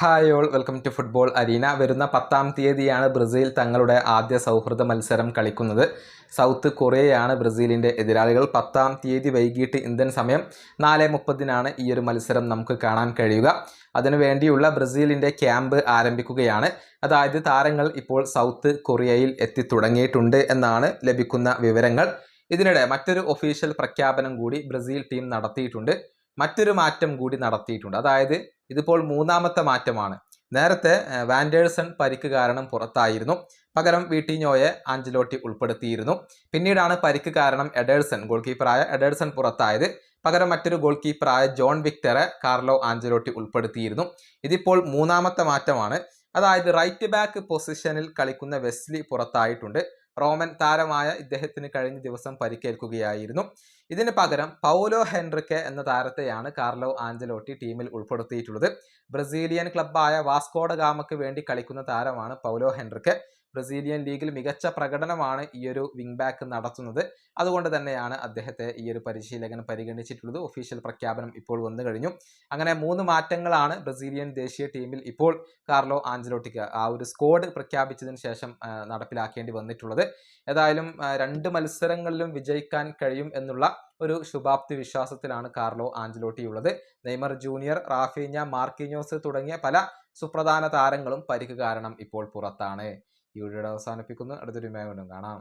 Hi all welcome to football arena വരുന്ന പത്താം തീയതിയാണ് ബ്രസീൽ തങ്ങളുടെ ആദ്യ സൗഹൃദ മത്സരം കളിക്കുന്നത്. സൗത്ത് കൊറിയയാണ് ബ്രസീലിന്റെ എതിരാളികൾ. പത്താം തീയതി വൈകിട്ട് ഇന്ത്യൻ സമയം നാല് മുപ്പതിനാണ് ഈ ഒരു മത്സരം നമുക്ക് കാണാൻ കഴിയുക. അതിനു വേണ്ടിയുള്ള ബ്രസീലിന്റെ ക്യാമ്പ് ആരംഭിക്കുകയാണ്. അതായത് താരങ്ങൾ ഇപ്പോൾ സൗത്ത് കൊറിയയിൽ എത്തിത്തുടങ്ങിയിട്ടുണ്ട് എന്നാണ് ലഭിക്കുന്ന വിവരങ്ങൾ. ഇതിനിടെ മറ്റൊരു ഒഫീഷ്യൽ പ്രഖ്യാപനം കൂടി ബ്രസീൽ ടീം നടത്തിയിട്ടുണ്ട്. മറ്റൊരു മാറ്റം കൂടി നടത്തിയിട്ടുണ്ട്. അതായത് ഇതിപ്പോൾ മൂന്നാമത്തെ മാറ്റമാണ്. നേരത്തെ വാൻഡേഴ്സൺ പരിക്ക് കാരണം പുറത്തായിരുന്നു. പകരം വീട്ടിഞ്ഞോയെ ആഞ്ചലോട്ടി ഉൾപ്പെടുത്തിയിരുന്നു. പിന്നീടാണ് പരിക്ക് കാരണം എഡേഴ്സൺ ഗോൾ കീപ്പറായ എഡേഴ്സൺ പുറത്തായത്. പകരം മറ്റൊരു ഗോൾ കീപ്പറായ ജോൺ വിക്ടറെ കാർലോ ആഞ്ചലോട്ടി ഉൾപ്പെടുത്തിയിരുന്നു. ഇതിപ്പോൾ മൂന്നാമത്തെ മാറ്റമാണ്. അതായത് റൈറ്റ് ബാക്ക് പൊസിഷനിൽ കളിക്കുന്ന വെസ്ലി പുറത്തായിട്ടുണ്ട്. റോമൻ താരമായ ഇദ്ദേഹത്തിന് കഴിഞ്ഞ ദിവസം പരിക്കേൽക്കുകയായിരുന്നു. ഇതിന് പകരം പൗലോ ഹെൻറിക്കെ എന്ന താരത്തെയാണ് കാർലോ ആഞ്ചലോട്ടി ടീമിൽ ഉൾപ്പെടുത്തിയിട്ടുള്ളത്. ബ്രസീലിയൻ ക്ലബ്ബായ വാസ്കോഡ ഗാമക്ക് വേണ്ടി കളിക്കുന്ന താരമാണ് പൗലോ ഹെൻറിക്കെ. ബ്രസീലിയൻ ലീഗിൽ മികച്ച പ്രകടനമാണ് ഈ ഒരു വിങ് ബാക്ക് നടത്തുന്നത്. അതുകൊണ്ട് തന്നെയാണ് അദ്ദേഹത്തെ ഈ ഒരു പരിശീലകൻ പരിഗണിച്ചിട്ടുള്ളത്. ഒഫീഷ്യൽ പ്രഖ്യാപനം ഇപ്പോൾ വന്നു കഴിഞ്ഞു. അങ്ങനെ മൂന്ന് മാറ്റങ്ങളാണ് ബ്രസീലിയൻ ദേശീയ ടീമിൽ ഇപ്പോൾ കാർലോ ആഞ്ചലോട്ടിക്ക് ആ ഒരു സ്ക്വാഡ് പ്രഖ്യാപിച്ചതിന് ശേഷം നടപ്പിലാക്കേണ്ടി വന്നിട്ടുള്ളത്. ഏതായാലും രണ്ട് മത്സരങ്ങളിലും വിജയിക്കാൻ കഴിയും എന്നുള്ള ഒരു ശുഭാപ്തി വിശ്വാസത്തിലാണ് കാർലോ ആഞ്ചലോട്ടി ഉള്ളത്. നെയ്മർ ജൂനിയർ റാഫീഞ്ഞ മാർക്കിനോസ് തുടങ്ങിയ പല സുപ്രധാന താരങ്ങളും പരിക്ക് കാരണം ഇപ്പോൾ പുറത്താണ്. ഈ വീഡിയോ അവസാനിപ്പിക്കുന്നു. അടുത്തൊരു മേഖലയും കാണാം.